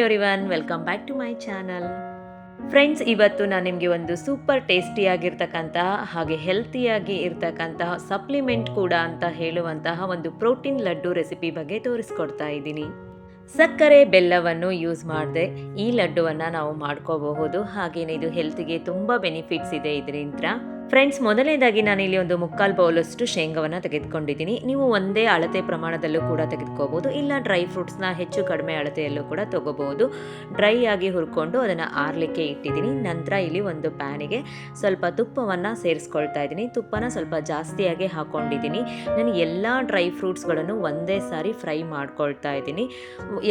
Everyone welcome back to my channel friends ಇವತ್ತು ನಾನು ನಿಮಗೆ ಒಂದು ಸೂಪರ್ ಟೇಸ್ಟಿಯಾಗಿರ್ತಕ್ಕಂತಹ ಹಾಗೆ ಹೆಲ್ತಿಯಾಗಿ ಇರ್ತಕ್ಕಂತಹ ಸಪ್ಲಿಮೆಂಟ್ ಕೂಡ ಅಂತ ಹೇಳುವಂತಹ ಒಂದು ಪ್ರೋಟೀನ್ ಲಡ್ಡು ರೆಸಿಪಿ ಬಗ್ಗೆ ತೋರಿಸ್ಕೊಡ್ತಾ ಇದ್ದೀನಿ. ಸಕ್ಕರೆ, ಬೆಲ್ಲವನ್ನು ಯೂಸ್ ಮಾಡದೆ, ಈ ಲಡ್ಡುವನ್ನು ನಾವು ಮಾಡ್ಕೋಬಹುದು. ಹಾಗೇನೇ ಇದು ಹೆಲ್ತಿಗೆ ತುಂಬ ಬೆನಿಫಿಟ್ಸ್ ಇದೆ ಇದರಿಂದ ಫ್ರೆಂಡ್ಸ್ ಮೊದಲನೇದಾಗಿ ನಾನು ಇಲ್ಲಿ ಒಂದು ಮುಕ್ಕಾಲು ಬೌಲಷ್ಟು ಶೇಂಗಾವನ್ನು ತೆಗೆದುಕೊಂಡಿದ್ದೀನಿ. ನೀವು ಒಂದೇ ಅಳತೆ ಪ್ರಮಾಣದಲ್ಲೂ ಕೂಡ ತೆಗೆದುಕೋಬಹುದು. ಇಲ್ಲ ಡ್ರೈ ಫ್ರೂಟ್ಸ್ನ ಹೆಚ್ಚು ಕಡಿಮೆ ಅಳತೆಯಲ್ಲೂ ಕೂಡ ತಗೋಬಹುದು. ಡ್ರೈ ಆಗಿ ಹುರ್ಕೊಂಡು ಅದನ್ನು ಆರಲಿಕ್ಕೆ ಇಟ್ಟಿದ್ದೀನಿ. ನಂತರ ಇಲ್ಲಿ ಒಂದು ಪ್ಯಾನಿಗೆ ಸ್ವಲ್ಪ ತುಪ್ಪವನ್ನು ಸೇರಿಸ್ಕೊಳ್ತಾ ಇದ್ದೀನಿ. ತುಪ್ಪನ ಸ್ವಲ್ಪ ಜಾಸ್ತಿಯಾಗಿ ಹಾಕೊಂಡಿದ್ದೀನಿ. ನಾನು ಎಲ್ಲ ಡ್ರೈ ಫ್ರೂಟ್ಸ್ಗಳನ್ನು ಒಂದೇ ಸಾರಿ ಫ್ರೈ ಮಾಡ್ಕೊಳ್ತಾ ಇದ್ದೀನಿ.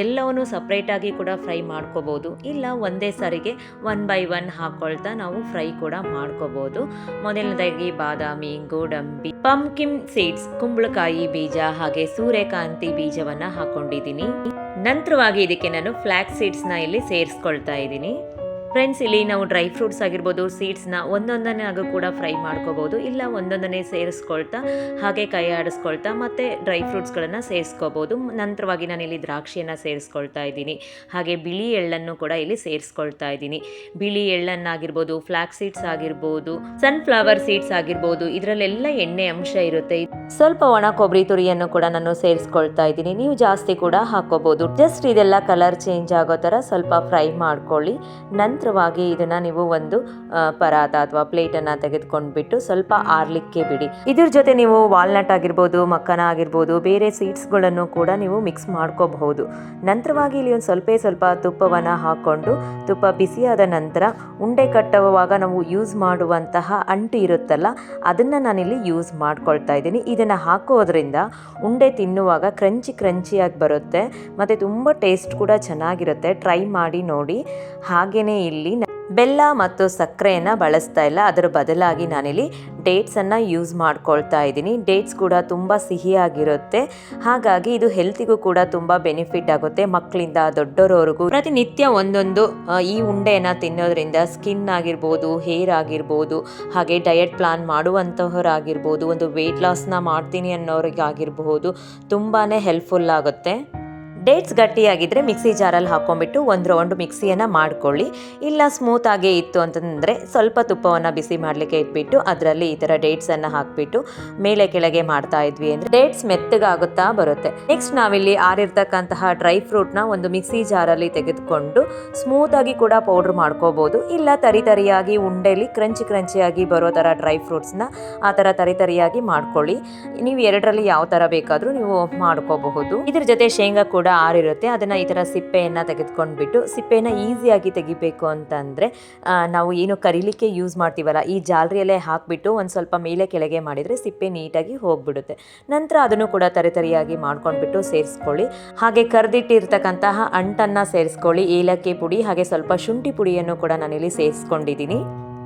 ಎಲ್ಲವನ್ನು ಸಪ್ರೇಟಾಗಿ ಕೂಡ ಫ್ರೈ ಮಾಡ್ಕೋಬೋದು ಇಲ್ಲ, ಒಂದೇ ಸಾರಿಗೆ ಒನ್ ಬೈ ಒನ್ ಹಾಕ್ಕೊಳ್ತಾ ನಾವು ಫ್ರೈ ಕೂಡ ಮಾಡ್ಕೋಬೋದು ಮೊದಲನೇದಾಗಿ ಬಾದಾಮಿ, ಗೋಡಂಬಿ ಪಂಕಿನ್ ಸೀಡ್ಸ್ ಕುಂಬಳಕಾಯಿ ಬೀಜ ಹಾಗೆ ಸೂರ್ಯಕಾಂತಿ ಬೀಜವನ್ನ ಹಾಕೊಂಡಿದ್ದೀನಿ. ನಂತರವಾಗಿ ಇದಕ್ಕೆ ನಾನು ಫ್ಲಾಕ್ ಸೀಡ್ಸ್ನ ಇಲ್ಲಿ ಸೇರಿಸ್ಕೊಳ್ತಾ ಇದ್ದೀನಿ. ಫ್ರೆಂಡ್ಸ್ ಇಲ್ಲಿ ನಾವು ಡ್ರೈ ಫ್ರೂಟ್ಸ್ ಆಗಿರ್ಬೋದು ಸೀಡ್ಸ್ನ ಆಗೂ ಕೂಡ ಫ್ರೈ ಮಾಡ್ಕೋಬೋದು. ಇಲ್ಲ ಒಂದೊಂದನೇ ಸೇರಿಸ್ಕೊಳ್ತಾ, ಹಾಗೆ ಕೈ ಆಡಿಸ್ಕೊಳ್ತಾ, ಮತ್ತು ಡ್ರೈ ಫ್ರೂಟ್ಸ್ಗಳನ್ನು ಸೇರಿಸ್ಕೋಬೋದು. ನಂತರವಾಗಿ ನಾನು ಇಲ್ಲಿ ದ್ರಾಕ್ಷಿಯನ್ನು ಸೇರಿಸ್ಕೊಳ್ತಾ ಇದ್ದೀನಿ. ಹಾಗೆ ಬಿಳಿ ಎಳ್ಳನ್ನು ಕೂಡ ಇಲ್ಲಿ ಸೇರಿಸ್ಕೊಳ್ತಾ ಇದ್ದೀನಿ. ಬಿಳಿ ಎಳ್ಳನ್ನಾಗಿರ್ಬೋದು ಫ್ಲಾಕ್ ಸೀಡ್ಸ್ ಆಗಿರ್ಬೋದು ಸನ್ಫ್ಲವರ್ ಸೀಡ್ಸ್ ಆಗಿರ್ಬೋದು, ಇದರಲ್ಲೆಲ್ಲ ಎಣ್ಣೆ ಅಂಶ ಇರುತ್ತೆ. ಸ್ವಲ್ಪ ಒಣ ಕೊಬ್ಬರಿ ತುರಿಯನ್ನು ಕೂಡ ನಾನು ಸೇರಿಸ್ಕೊಳ್ತಾ ಇದ್ದೀನಿ. ನೀವು ಜಾಸ್ತಿ ಕೂಡ ಹಾಕೋಬಹುದು ಜಸ್ಟ್ ಇದೆಲ್ಲ ಕಲರ್ ಚೇಂಜ್ ಆಗೋ ಥರ ಸ್ವಲ್ಪ ಫ್ರೈ ಮಾಡ್ಕೊಳ್ಳಿ. ನಂತರವಾಗಿ ಇದನ್ನ ನೀವು ಒಂದು ಪರಾತ ಅಥವಾ ಪ್ಲೇಟನ್ನು ತೆಗೆದುಕೊಂಡ್ಬಿಟ್ಟು ಸ್ವಲ್ಪ ಆರ್ಲಿಕ್ಕೆ ಬಿಡಿ. ಇದ್ರ ಜೊತೆ ನೀವು ವಾಲ್ನಟ್ ಆಗಿರ್ಬೋದು, ಮಕ್ಕನ ಆಗಿರ್ಬೋದು, ಬೇರೆ ಸೀಡ್ಸ್ಗಳನ್ನು ಕೂಡ ನೀವು ಮಿಕ್ಸ್ ಮಾಡ್ಕೋಬಹುದು. ನಂತರವಾಗಿ ಇಲ್ಲಿ ಒಂದು ಸ್ವಲ್ಪ ಸ್ವಲ್ಪ ತುಪ್ಪವನ್ನು ಹಾಕ್ಕೊಂಡು, ತುಪ್ಪ ಬಿಸಿಯಾದ ನಂತರ ಉಂಡೆ ಕಟ್ಟುವಾಗ ನಾವು ಯೂಸ್ ಮಾಡುವಂತಹ ಅಂಟು ಇರುತ್ತಲ್ಲ, ಅದನ್ನು ನಾನಿಲ್ಲಿ ಯೂಸ್ ಮಾಡ್ಕೊಳ್ತಾ ಇದ್ದೀನಿ. ಇದನ್ನು ಹಾಕೋದ್ರಿಂದ ಉಂಡೆ ತಿನ್ನುವಾಗ ಕ್ರಂಚಿ ಕ್ರಂಚಿಯಾಗಿ ಬರುತ್ತೆ. ಮತ್ತು ತುಂಬ ಟೇಸ್ಟ್ ಕೂಡ ಚೆನ್ನಾಗಿರುತ್ತೆ. ಟ್ರೈ ಮಾಡಿ ನೋಡಿ. ಹಾಗೆಯೇ ಇಲ್ಲಿ ಬೆಲ್ಲ ಮತ್ತು ಸಕ್ಕರೆಯನ್ನು ಬಳಸ್ತಾ ಇಲ್ಲ. ಅದರ ಬದಲಾಗಿ ನಾನಿಲ್ಲಿ ಡೇಟ್ಸನ್ನು ಯೂಸ್ ಮಾಡ್ಕೊಳ್ತಾ ಇದ್ದೀನಿ. ಡೇಟ್ಸ್ ಕೂಡ ತುಂಬ ಸಿಹಿಯಾಗಿರುತ್ತೆ. ಹಾಗಾಗಿ ಇದು ಹೆಲ್ತಿಗೂ ಕೂಡ ತುಂಬ ಬೆನಿಫಿಟ್ ಆಗುತ್ತೆ. ಮಕ್ಕಳಿಂದ ದೊಡ್ಡವರವರೆಗೂ ಪ್ರತಿನಿತ್ಯ ಒಂದೊಂದು ಈ ಉಂಡೆಯನ್ನು ತಿನ್ನೋದ್ರಿಂದ ಸ್ಕಿನ್ ಆಗಿರ್ಬೋದು ಹೇರ್ ಆಗಿರ್ಬೋದು, ಹಾಗೆ ಡಯಟ್ ಪ್ಲಾನ್ ಮಾಡುವಂತಹವರಾಗಿರ್ಬೋದು, ಒಂದು ವೆಯ್ಟ್ ಲಾಸ್ನ ಮಾಡ್ತೀನಿ ಅನ್ನೋರಿಗಾಗಿರ್ಬೋದು ತುಂಬಾ ಹೆಲ್ಪ್ಫುಲ್ ಆಗುತ್ತೆ. ಡೇಟ್ಸ್ ಗಟ್ಟಿಯಾಗಿದ್ದರೆ ಮಿಕ್ಸಿ ಜಾರಲ್ಲಿ ಹಾಕ್ಕೊಂಬಿಟ್ಟು ಒಂದು ರೌಂಡ್ ಮಿಕ್ಸಿಯನ್ನು ಮಾಡ್ಕೊಳ್ಳಿ. ಇಲ್ಲ ಸ್ಮೂತ್ ಆಗೇ ಇತ್ತು ಅಂತಂದರೆ ಸ್ವಲ್ಪ ತುಪ್ಪವನ್ನು ಬಿಸಿ ಮಾಡಲಿಕ್ಕೆ ಇಟ್ಬಿಟ್ಟು ಅದರಲ್ಲಿ ಈ ಥರ ಡೇಟ್ಸನ್ನು ಹಾಕಿಬಿಟ್ಟು ಮೇಲೆ ಕೆಳಗೆ ಮಾಡ್ತಾ ಇದ್ವಿ ಅಂದರೆ ಡೇಟ್ಸ್ ಮೆತ್ತಗಾಗುತ್ತಾ ಬರುತ್ತೆ. ನೆಕ್ಸ್ಟ್ ನಾವಿಲ್ಲಿ ಆರಿರ್ತಕ್ಕಂತಹ ಡ್ರೈ ಫ್ರೂಟ್ನ ಒಂದು ಮಿಕ್ಸಿ ಜಾರಲ್ಲಿ ತೆಗೆದುಕೊಂಡು ಸ್ಮೂತಾಗಿ ಕೂಡ ಪೌಡ್ರ್ ಮಾಡ್ಕೋಬೋದು. ಇಲ್ಲ ತರಿ ತರಿಯಾಗಿ ಉಂಡೆಲಿ ಕ್ರಂಚಿ ಕ್ರಂಚಿಯಾಗಿ ಬರೋ ಥರ ಡ್ರೈ ಫ್ರೂಟ್ಸ್ನ ಆ ಥರ ತರಿ ತರಿಯಾಗಿ ಮಾಡ್ಕೊಳ್ಳಿ. ನೀವು ಎರಡರಲ್ಲಿ ಯಾವ ಥರ ಬೇಕಾದರೂ ನೀವು ಮಾಡ್ಕೋಬಹುದು. ಇದ್ರ ಜೊತೆ ಶೇಂಗಾ ಕೂಡ ಆರಿರುತ್ತೆ ಅದನ್ನು ಈ ಥರ ಸಿಪ್ಪೆಯನ್ನು ತೆಗೆದುಕೊಂಡ್ಬಿಟ್ಟು ಸಿಪ್ಪೆಯನ್ನು ಈಸಿಯಾಗಿ ತೆಗಿಬೇಕು ಅಂತಂದರೆ ನಾವು ಏನು ಕರಿಲಿಕ್ಕೆ ಯೂಸ್ ಮಾಡ್ತೀವಲ್ಲ, ಈ ಜಾಲರಿಯಲ್ಲೇ ಹಾಕಿಬಿಟ್ಟು ಒಂದು ಸ್ವಲ್ಪ ಮೇಲೆ ಕೆಳಗೆ ಮಾಡಿದರೆ ಸಿಪ್ಪೆ ನೀಟಾಗಿ ಹೋಗ್ಬಿಡುತ್ತೆ. ನಂತರ ಅದನ್ನು ಕೂಡ ತರಿತರಿಯಾಗಿ ಮಾಡ್ಕೊಂಡ್ಬಿಟ್ಟು ಸೇರಿಸ್ಕೊಳ್ಳಿ. ಹಾಗೆ ಕರೆದಿಟ್ಟಿರ್ತಕ್ಕಂತಹ ಅಂಟನ್ನು ಸೇರಿಸ್ಕೊಳ್ಳಿ, ಏಲಕ್ಕಿ ಪುಡಿ ಹಾಗೆ ಸ್ವಲ್ಪ ಶುಂಠಿ ಪುಡಿಯನ್ನು ಕೂಡ ನಾನಿಲ್ಲಿ ಸೇರಿಸ್ಕೊಂಡಿದ್ದೀನಿ.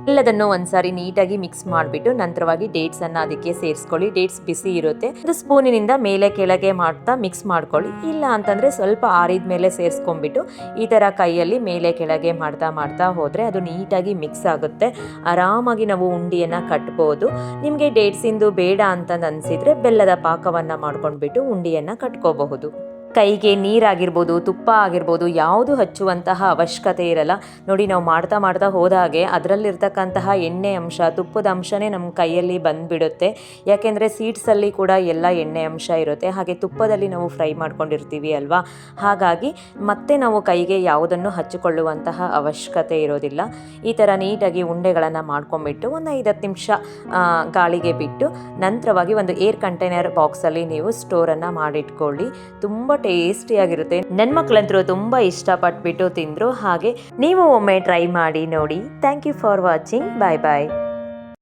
ಎಲ್ಲದನ್ನು ಒಂದ್ಸಾರಿ ನೀಟಾಗಿ ಮಿಕ್ಸ್ ಮಾಡಿಬಿಟ್ಟು ನಂತರವಾಗಿ ಡೇಟ್ಸ್ ಅನ್ನ ಅದಕ್ಕೆ ಸೇರಿಸ್ಕೊಳ್ಳಿ. ಡೇಟ್ಸ್ ಬಿಸಿ ಇರುತ್ತೆ. ಒಂದು ಸ್ಪೂನಿನಿಂದ ಮೇಲೆ ಕೆಳಗೆ ಮಾಡ್ತಾ ಮಿಕ್ಸ್ ಮಾಡ್ಕೊಳ್ಳಿ. ಇಲ್ಲ ಅಂತಂದ್ರೆ ಸ್ವಲ್ಪ ಆರಿದ ಮೇಲೆ ಸೇರಿಸ್ಕೊಂಡ್ಬಿಟ್ಟು ಈ ತರ ಕೈಯಲ್ಲಿ ಮೇಲೆ ಕೆಳಗೆ ಮಾಡ್ತಾ ಮಾಡ್ತಾ ಹೋದ್ರೆ ಅದು ನೀಟಾಗಿ ಮಿಕ್ಸ್ ಆಗುತ್ತೆ. ಆರಾಮಾಗಿ ನಾವು ಉಂಡಿಯನ್ನ ಕಟ್ಬೋದು. ನಿಮಗೆ ಡೇಟ್ಸಿಂದು ಬೇಡ ಅಂತ ಅನ್ಸಿದ್ರೆ ಬೆಲ್ಲದ ಪಾಕವನ್ನ ಮಾಡ್ಕೊಂಡ್ಬಿಟ್ಟು ಉಂಡಿಯನ್ನ ಕಟ್ಕೋಬಹುದು. ಕೈಗೆ ನೀರಾಗಿರ್ಬೋದು, ತುಪ್ಪ ಆಗಿರ್ಬೋದು, ಯಾವುದು ಹಚ್ಚುವಂತಹ ಅವಶ್ಯಕತೆ ಇರಲ್ಲ. ನೋಡಿ, ನಾವು ಮಾಡ್ತಾ ಮಾಡ್ತಾ ಹೋದಾಗೆ ಅದರಲ್ಲಿರ್ತಕ್ಕಂತಹ ಎಣ್ಣೆ ಅಂಶ, ತುಪ್ಪದ ಅಂಶನೇ ನಮ್ಮ ಕೈಯಲ್ಲಿ ಬಂದುಬಿಡುತ್ತೆ. ಯಾಕೆಂದರೆ ಸೀಡ್ಸಲ್ಲಿ ಕೂಡ ಎಲ್ಲ ಎಣ್ಣೆ ಅಂಶ ಇರುತ್ತೆ. ಹಾಗೆ ತುಪ್ಪದಲ್ಲಿ ನಾವು ಫ್ರೈ ಮಾಡ್ಕೊಂಡಿರ್ತೀವಿ ಅಲ್ವಾ? ಹಾಗಾಗಿ ಮತ್ತೆ ನಾವು ಕೈಗೆ ಯಾವುದನ್ನು ಹಚ್ಚಿಕೊಳ್ಳುವಂತಹ ಅವಶ್ಯಕತೆ ಇರೋದಿಲ್ಲ. ಈ ಥರ ನೀಟಾಗಿ ಉಂಡೆಗಳನ್ನು ಮಾಡ್ಕೊಂಡ್ಬಿಟ್ಟು ಒಂದು ಐದು ಹತ್ತು ನಿಮಿಷ ಗಾಳಿಗೆ ಬಿಟ್ಟು ನಂತರವಾಗಿ ಒಂದು ಏರ್ ಕಂಟೈನರ್ ಬಾಕ್ಸಲ್ಲಿ ನೀವು ಸ್ಟೋರನ್ನು ಮಾಡಿಟ್ಕೊಳ್ಳಿ. ತುಂಬ ಟೇಸ್ಟಿಯಾಗಿರುತ್ತೆ. ನನ್ನ ಮಕ್ಕಳಂತರೂ ತುಂಬಾ ಇಷ್ಟಪಟ್ಬಿಟ್ಟು ತಿಂದ್ರು ಹಾಗೆ ನೀವು ಒಮ್ಮೆ ಟ್ರೈ ಮಾಡಿ ನೋಡಿ. Thank you for watching. Bye bye.